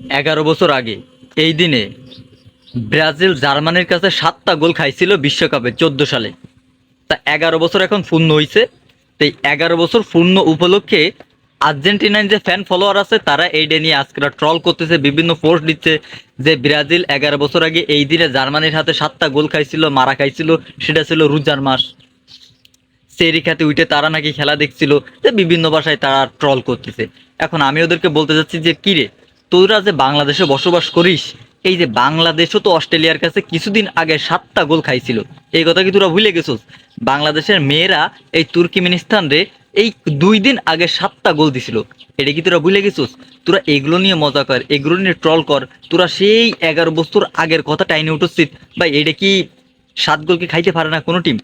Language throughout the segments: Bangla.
এগারো বছর আগে, এই দিনে ব্রাজিল জার্মানির কাছে সাতটা গোল খাইছিল বিশ্বকাপে চোদ্দ সালে। তা এগারো বছর এখন পূর্ণ হয়েছে তো এই এগারো বছর পূর্ণ উপলক্ষে আর্জেন্টিনার যে ফ্যান ফলোয়ার আছে, তারা এইটা নিয়ে আজকে ট্রল করতেছে, বিভিন্ন পোস্ট দিচ্ছে যে ব্রাজিল এগারো বছর আগে এই দিনে জার্মানির হাতে সাতটা গোল খাইছিল, মারা খাইছিল, সেটা ছিল রুজার মাস। সেরি খাতে উঠে তারা নাকি খেলা দেখছিল, যে বিভিন্ন ভাষায় তারা ট্রল করতেছে। এখন আমি ওদেরকে বলতে চাচ্ছি যে, কিরে তোরা যে বাংলাদেশে বসবাস করিস, এই যে বাংলাদেশও তো অস্ট্রেলিয়ার কাছে কিছুদিন আগে সাতটা গোল খাইছিল। এই কথা কি তোরা ভুলে গেছোস? বাংলাদেশের মেয়েরা এই তুর্কিমিনিস্তান রে এই দুই দিন আগে সাতটা গোল দিছিল। এটা কি তোরা ভুলে গেছোস? তোরা এগুলো নিয়ে মজা কর, এগুলো নিয়ে ট্রল কর। তোরা সেই এগারো বছর আগের কথা টাইনে উঠছিস। ভাই, এটা কি সাত গোল কি খাইতে পারে না কোনো টিম?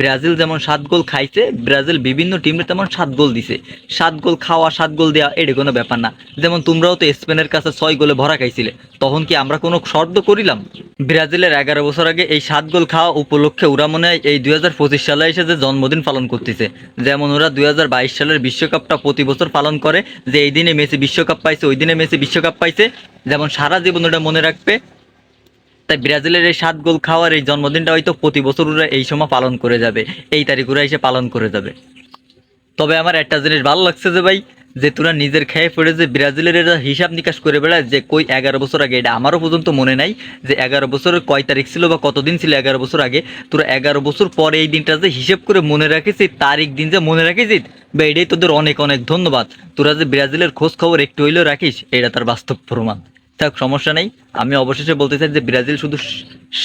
ব্রাজিল যেমন সাত গোল খাইছে, ব্রাজিল বিভিন্ন টিমে তেমন সাত গোল দিছে। সাত গোল খাওয়া, সাত গোল দেওয়া এটা কোনো ব্যাপার না। যেমন তোমরাও তো স্পেনের কাছে ছয় গোলে ভরা খাইছিলে, তখন কি আমরা কোনো শর্ত করিলাম? ব্রাজিলের এগারো বছর আগে এই সাত গোল খাওয়া উপলক্ষে ওরা মনে হয় এই দুই হাজার পঁচিশ সালে এসে যে জন্মদিন পালন করতেছে। যেমন ওরা দুই হাজার বাইশ সালের বিশ্বকাপটা প্রতি বছর পালন করে, যে এই দিনে মেসি বিশ্বকাপ পাইছে, ওই দিনে মেসি বিশ্বকাপ পাইছে। যেমন সারা জীবন ওটা মনে রাখবে তাই ব্রাজিলের এই সাত গোল খাওয়ার এই জন্মদিনটা হয়তো প্রতি বছর ওরা এই সময় পালন করে যাবে, এই তারিখ ওরা এসে পালন করে যাবে। তবে আমার একটা জিনিস ভালো লাগছে যে ভাই, যে তোরা নিজের খেয়ে পড়ে যে ব্রাজিলের এরা হিসাব নিকাশ করে বেড়ায় যে কই এগারো বছর আগে, এটা আমারও পর্যন্ত মনে নাই যে এগারো বছরের কয় তারিখ ছিল বা কতদিন ছিল এগারো বছর আগে। তোরা এগারো বছর পরে এই দিনটা যে হিসেব করে মনে রাখিস তারিখ দিন যে মনে রাখিস বা, এটাই তোদের অনেক অনেক ধন্যবাদ। তোরা যে ব্রাজিলের খোঁজ খবর একটু হইলেও রাখিস, এটা তার বাস্তব প্রমাণ। থাক, সমস্যা নেই। আমি অবশেষে বলতে চাই যে ব্রাজিল শুধু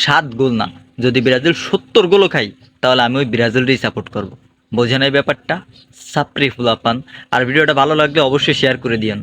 সাত গোল না, যদি ব্রাজিল সত্তর গোলও খাই তাহলে আমি ওই ব্রাজিলটাই সাপোর্ট করব। বোঝেন এই ব্যাপারটা? সাপ্রি ফুলাপান। আর ভিডিওটা ভালো লাগলে অবশ্যই শেয়ার করে দিয়েন।